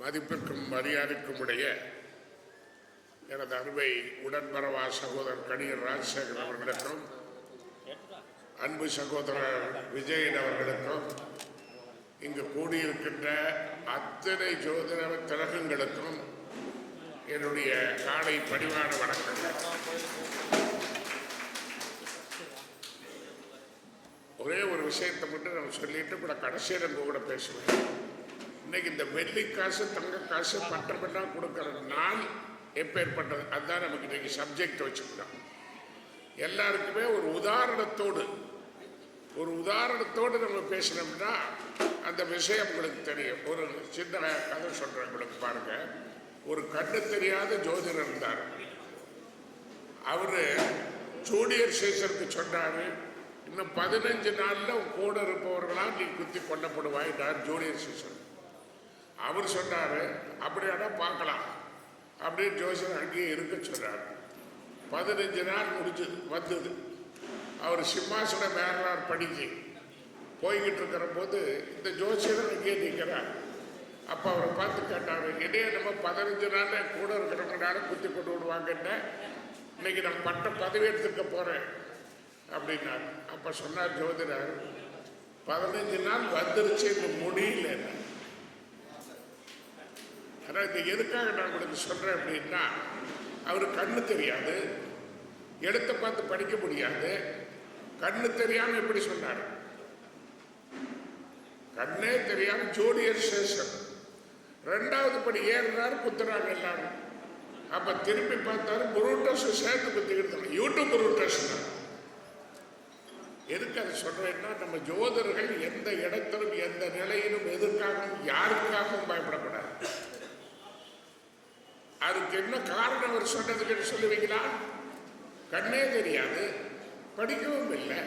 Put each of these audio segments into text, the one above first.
மதிப்பிற்கும் மரியாதைக்கும் உடைய எனது அன்பை உடன்பரவா சகோதரர் கணியர் ராஜசேகர் அவர்களுக்கும் அன்பு சகோதரர் விஜயன் அவர்களுக்கும் இங்கு கூடியிருக்கின்ற அத்தனை ஜோதிட திலகங்களுக்கும் என்னுடைய காலை பணிவான வணக்கங்கள். ஒரே ஒரு விஷயத்தை மட்டும் நான் சொல்லிட்டு கூட கடைசியில் உங்க கூட பேசுவேன். இன்னைக்கு இந்த வெள்ளி காசு தங்க காசு பட்டமெல்லாம் கொடுக்கிற நாள் எப்பேற்பட்டது? அதுதான் நமக்கு இன்னைக்கு சப்ஜெக்ட் வச்சுக்கிறோம் எல்லாருக்குமே ஒரு உதாரணத்தோடு ஒரு உதாரணத்தோடு நம்ம பேசினோம்னா அந்த விஷயம் உங்களுக்கு தெரியும். ஒரு சின்ன கதை சொல்றேன் உங்களுக்கு பாருங்க. ஒரு கண்ணு தெரியாத ஜோதிடர் இருந்தார். அவரு ஜூனியர் சீசருக்கு சொன்னாரு இன்னும் பதினஞ்சு நாள்ல கூட இருப்பவர்களாக நீ குத்தி கொல்லப்படுவாயிட்டார் ஜூனியர் சீசன் அவர் சொன்னார் அப்படியானா பார்க்கலாம். அப்படின்னு ஜோசியர் அங்கேயே இருக்க சொன்னார் பதினஞ்சு நாள் முடிஞ்சு வந்தது. அவர் சிம்மாசனம் வேறார் படிக்கு. போய்கிட்டு இருக்கிற போது இந்த ஜோசியர் அங்கேயே நிற்கிறார் அப்போ அவரை பார்த்து கேட்டார் இடையே நம்ம பதினஞ்சு நாள் கூட இருக்கிறவங்களால குத்தி கொண்டு விடுவாங்கன்னு இன்னைக்கு நான் பட்ட பதவி எடுத்துக்க போகிறேன் அப்படின்னார். அப்போ சொன்னார் ஜோதிடர் பதினஞ்சு நாள் வந்துருச்சு இந்த முடியல. ஆனால் இது எதுக்காக நான் உங்களுக்கு சொல்கிறேன் அப்படின்னா அவர் கண்ணு தெரியாது எழுத்தை பார்த்து படிக்க முடியாது. கண்ணு தெரியாமல் எப்படி சொன்னார்? கண்ணே தெரியாமல் ஜூனியர் சேஷன். ரெண்டாவது படி ஏறினார் குத்துறாங்க எல்லாரும். அப்ப திரும்பி பார்த்தாரு புரூட்டஸ் சேர்த்து குத்திக்கிட்டு யூடியூப் புரூட்டஸ் தான். எதுக்கு அதை சொல்றேன்னா நம்ம ஜோதர்கள் எந்த இடத்திலும் எந்த நிலையிலும் எதுக்காகவும் யாருக்காகவும் பயப்படக்கூடாது. அதுக்கு என்ன காரணம் அவர் சொன்னதுக்கு சொல்லுவீங்களா? கண்ணே தெரியாது படிக்கவும் இல்லை.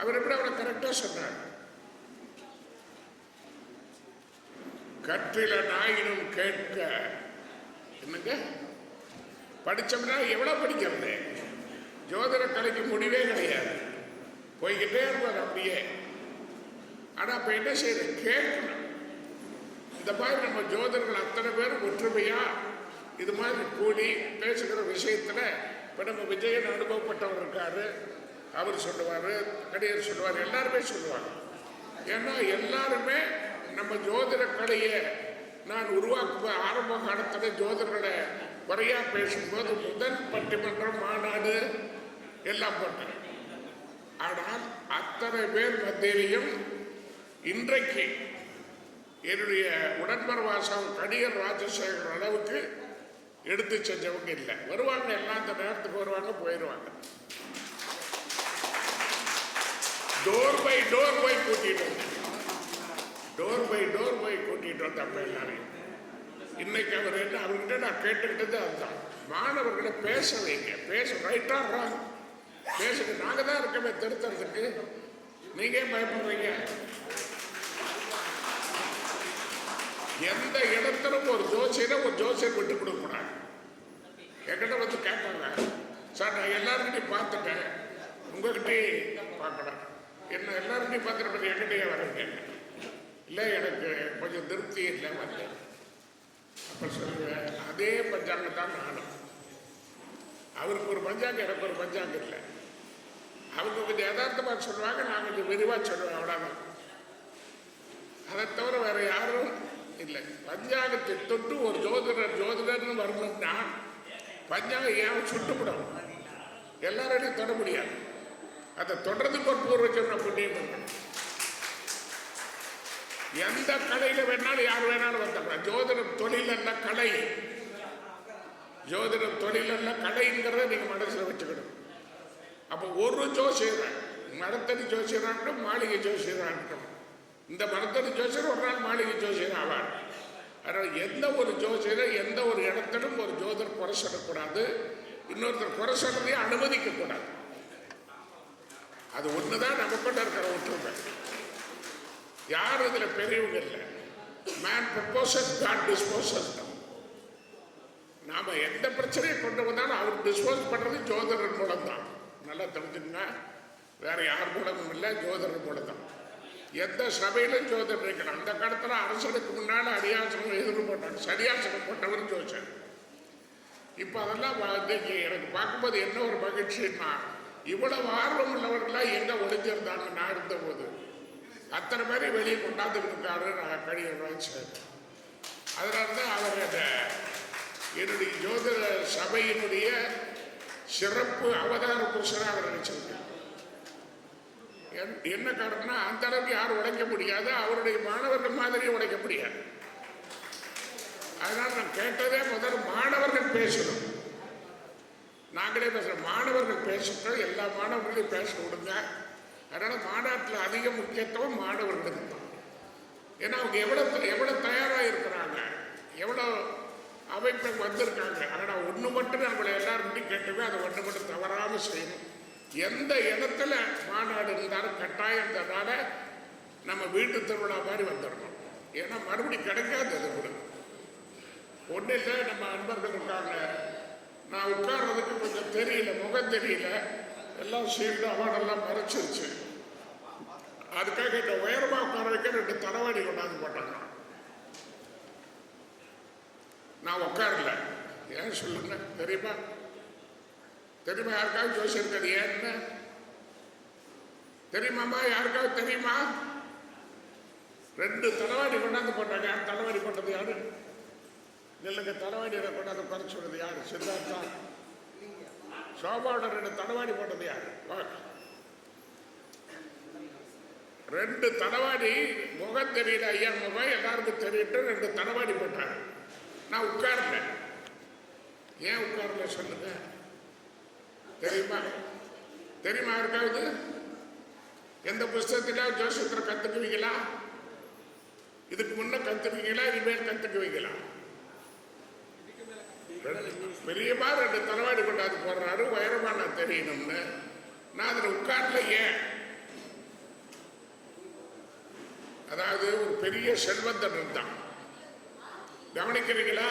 அவர் எப்படி அவரை கரெக்டாக சொன்னார்? கற்றில நாயினும் கேட்க என்னங்க? படிச்சோம்னா எவ்வளோ படிக்கிறது ஜோதிட கலைக்கு முடிவே கிடையாது. போய்கிட்டே இருப்பார் அப்படியே. ஆனால் இப்போ என்ன செய்யுது கேட்கணும். இந்த மாதிரி நம்ம ஜோதர்கள் அத்தனை பேர் ஒற்றுமையாக இது மாதிரி கூடி பேசுகிற விஷயத்தில் இப்போ நம்ம விஜயன் அனுபவப்பட்டவர் இருக்காரு. அவர் சொல்லுவார் கடியர் சொல்லுவார் எல்லாருமே சொல்லுவாங்க. ஏன்னா எல்லாருமே நம்ம ஜோதிட கலையை நான் உருவாக்குவ ஆரம்ப காலத்தில் ஜோதிடர்களை குறையா பேசும்போது முதல் பட்டிமன்றம் மாநாடு எல்லாம் போட்டேன். ஆனால் அத்தனை பேர் மத்தியிலையும் இன்றைக்கு என்னுடைய உடன்பரவாசம் கடியர் ராஜசேகர் அளவுக்கு எடுத்து செஞ்சவங்க இல்லை. வருவாங்க எல்லாம் அந்த நேரத்துக்கு வருவாங்க போயிடுவாங்க டோர் பை டோர் போய் கூட்டிட்டு வந்தேன். டோர் பை டோர் போய் கூட்டிட்டு வந்தப்ப எல்லாரையும். இன்னைக்கு அவர் என்ன அவர்கிட்ட நான் கேட்டுக்கிட்டது அதுதான். மாணவர்களை பேச வைங்க. பேச ரைட்டா ராங் பேசுங்க. நாங்க தான் இருக்கமே திருத்தறதுக்கு நீங்க ஏன் பயப்படுறீங்க? எந்த இடத்திலும் ஒரு ஜோசியரை ஒரு ஜோசியர் விட்டு கொடுக்க கூடாது. என்கிட்ட வந்து கேட்பாங்க சார் நான் எல்லாருக்கிட்டையும் பார்த்துட்டேன். உங்ககிட்டயும் பார்க்கணும் என்ன எல்லாருக்கிட்டையும் பார்த்துட்டு என்கிட்டயே வரீங்க இல்லை எனக்கு கொஞ்சம் திருப்தி இல்லை வரல. அப்போ சொல்லுவேன் அதே பஞ்சாங்கம் தான் நானும். அவருக்கு ஒரு பஞ்சாங்கம் எனக்கு ஒரு பஞ்சாங்கம் இல்லை. அவங்க கொஞ்சம் யதார்த்தமாக சொல்லுவாங்க நான் கொஞ்சம் விரிவாக சொல்லுவேன் அவ்வளோதான் அதை தவிர வேற யாரும் இல்லை. பஞ்சாங்கத்தை தொட்டு ஒரு ஜோதிடர் ஜோதிடர்னு வரணும்னா பஞ்சாங்கம் ஏன் சுட்டுவிடும்? எல்லாரையும் தொட முடியாது. அதை தொடர்றதுக்கு ஒரு பூர்வ சொன்ன புண்ணியம் எந்த கடையில வேணாலும் யார் வேணாலும் வந்துடலாம். ஜோதிடம் தொழில் அல்ல கலை. ஜோதிடம் தொழில் அல்ல கலைங்கிறத நீங்க மனசுல வச்சுக்கணும். அப்போ ஒரு ஜோசியர் மரத்தடி ஜோசியரான்ட்டும் மாளிகை ஜோசியரான்ட்டும் இந்த மரத்தோட ஜோசியர் ஒரு நாள் மாளிகை ஜோசியர் ஆவார். அதனால் எந்த ஒரு ஜோசியரை எந்த ஒரு இடத்திலும் ஒரு ஜோதர் குறை சொல்லக்கூடாது. இன்னொருத்தர் குறை சொல்றதையும் அனுமதிக்க கூடாது அது நம்ம நமக்குள்ள இருக்கிற ஒற்றுமை. யார் இதில் பெரியவங்க இல்லை. மேன் ப்ரப்போசஸ் காட் டிஸ்போசஸ் நாம் எந்த பிரச்சனையை கொண்டு வந்தாலும் அவர் டிஸ்போஸ் பண்ணுறது ஜோதிடர் மூலம் தான் நல்லா தெரிஞ்சுங்க வேற யார் மூலமும் இல்லை ஜோதிடர் மூலம் தான் எந்த சபையிலும் ஜோதிடம் இருக்கணும். அந்த காலத்தில் அரசனுக்கு முன்னால் அரியாசனம் எதிர்ப்பு போட்டாங்க. சரியாசனம் போட்டவர் ஜோதிச்சர் இப்போ அதெல்லாம் வ- எனக்கு பார்க்கும்போது என்ன ஒரு மகிழ்ச்சின்னா இவ்வளவு ஆர்வம் உள்ளவர்களாக எங்கே ஒளிஞ்சிருந்தாங்க? நான் இருந்தபோது. அத்தனை பேரையும் வெளியே கொண்டாந்துட்டு இருக்காரு நான் கடிதம் வாங்கிச்சேன் அதனால தான் அவர் அந்த என்னுடைய ஜோதிட சபையினுடைய சிறப்பு அவதார புருஷனாக அவர் நினைச்சிருக்கார். என்ன காரணம்னா அந்த அளவுக்கு யாரும் உடைக்க முடியாது. அவருடைய மாணவர்கள் மாதிரி உடைக்க முடியாது. அதனால நான் கேட்டதே முதல் மாணவர்கள் பேசணும். நாங்களே பேசுகிறோம் மாணவர்கள் பேசுகிறோம் எல்லா மாணவர்களையும் பேச விடுங்க. அதனால மாநாட்டில் அதிக முக்கியத்துவம் மாணவர்களுக்கு தான். ஏன்னா அவங்க எவ்வளோ எவ்வளோ தயாராக இருக்கிறாங்க எவ்வளோ அமைப்பு வந்திருக்காங்க. ஆனால் ஒன்று மட்டும் நம்மளை எல்லாரும் கேட்டுவே அதை ஒன்று மட்டும் தவறாமல் செய்யணும். எந்த இடத்துல மாநாடு இருந்தாலும் கட்டாயம் இருந்ததுனால நம்ம வீட்டு திருவிழா மாதிரி வந்துடணும். ஏன்னா மறுபடியும் கிடைக்காது அது கூட. ஒன்றும் இல்லை நம்ம அன்பர்கள் இருக்காங்க. நான் உட்கார்றதுக்கு கொஞ்சம் தெரியல முகம் தெரியல. எல்லாம் சீல்டு அவார்டெல்லாம் மறைச்சிருச்சு அதுக்காக இந்த உயரமா உட்கார வைக்க ரெண்டு தலைவாடி கொண்டாந்து போட்டாங்க. நான் உட்காரல. ஏன் சொல்லுங்க? தெரியுமா? தெரியுமா யாருக்காவது ஜோசியிருக்காது ஏன்னு தெரியுமாம்மா யாருக்காவது தெரியுமா? ரெண்டு தலைவாடி கொண்டாந்து போட்டாங்க. யார் தலைவாடி போட்டது யாரு? நெல்லுங்க தலைவாடி கொண்டாந்து குறைச்சி விடுறது யாரு? சித்தார்த்தா. சோபாவோட ரெண்டு தலைவாடி போட்டது யாரு? ரெண்டு தலைவாடி முகம் தெரியல ஐயா முகம் எல்லாருக்கும் தெரியட்டு ரெண்டு தடவாடி போட்டாங்க. நான் உட்கார்ந்தேன். ஏன் உட்கார்ல சொல்லுங்க? தெரியுமா? தெரியுமா யாருக்காவது எந்த புஸ்தகத்தில ஜோசியத்தை கத்துக்குவீங்களா? இதுக்கு முன்ன கத்துக்குவீங்களா? இனிமேல் கத்துக்குவீங்களா? ரெண்டு- பெரியமா ரெண்டு தலைவாடி கொண்டாந்து போடுறாரு. உயரமா நான் தெரியணும்னு. நான் அதுல உட்கார்ல ஏன்? அதாவது ஒரு பெரிய செல்வந்தன் இருந்தான். கவனிக்கிறீங்களா?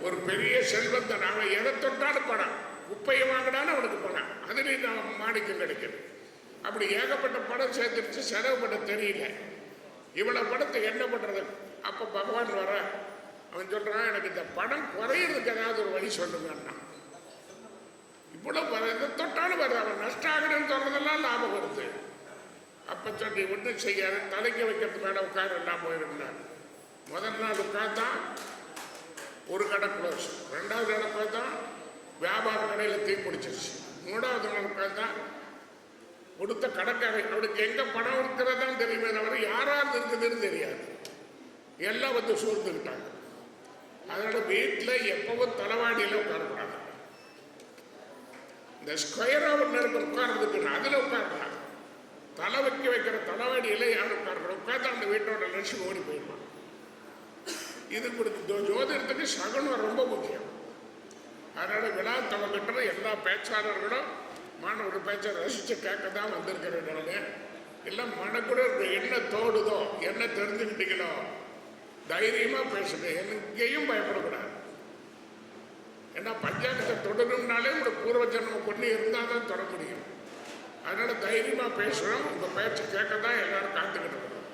ஒரு பெரிய செல்வந்தன். அவன் எதை தொட்டாலும் படம் குப்பையை வாங்கினாலும் அவனுக்கு பணம். அதுலேயும் நான் மாணிக்கம் கிடைக்குது. அப்படி ஏகப்பட்ட படம் சேர்த்துருச்சு செலவு பண்ண தெரியல. இவ்வளோ படத்தை என்ன பண்ணுறது அப்போ பகவான் வர அவன் சொல்கிறான் எனக்கு இந்த படம் குறையிறதுக்கு ஏதாவது ஒரு வழி சொல்லுங்கன்னா இவ்வளோ வர இதை தொட்டாலும் வருது. அவன் நஷ்டம் ஆகணும்னு சொல்றதெல்லாம் லாபம் வருது. அப்போ சொல்லி ஒன்றும் செய்யாத தலைக்கு வைக்கிறது மேலே உட்கார எல்லாம் போயிருந்தார். முதல் நாள் உட்கார்ந்தான் ஒரு கடை க்ளோஸ் ரெண்டாவது கடை பார்த்தா வியாபார கடையில் தீ பிடிச்சிருச்சு. மூணாவது நாள் பார்த்தா கொடுத்த கடற்கரை அவனுக்கு எங்க பணம் இருக்கிறதான் தெரியுமே தவிர யாராவது இருக்குதுன்னு தெரியாது. எல்லாம் வந்து சூழ்ந்துக்கிட்டாங்க அதனால வீட்டில் எப்பவும் தலைவாடியில் உட்காரக்கூடாது. இந்த ஸ்கொயரா ஒன்று இருக்கு உட்கார்றதுக்கு அதில் உட்காரலாம் தலை வைக்க வைக்கிற தலைவாடியில் யாரும் உட்காரக்கூடாது உட்கார்ந்து அந்த வீட்டோட லட்சுமி ஓடி போயிடுவான். இது கொடுத்து ஜோ- ஜோதிடத்துக்கு சகுனம் ரொம்ப முக்கியம். அதனால விழா தொடங்கிட்டு எல்லா பேச்சாளர்களும் மாணவர் பேச்சை ரசித்து கேட்க தான் வந்திருக்கிறேன் நான். எல்லாம் மனக்குட என்ன தோடுதோ என்ன தெரிஞ்சுக்கிட்டீங்களோ தைரியமாக பேசுங்க. எங்கேயும் பயப்படக்கூடாது. ஏன்னா பஞ்சாயத்தை தொடரும்னாலே உங்க பூர்வ ஜன்மம் கொண்டு இருந்தால் தான் தொட முடியும். அதனால் தைரியமாக பேசுகிறோம் உங்கள் பேச்சு கேட்க தான் எல்லாரும் காத்துக்கிட்டு இருக்கோம்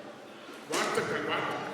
வாழ்த்துக்கள் வாழ்த்துக்கள்.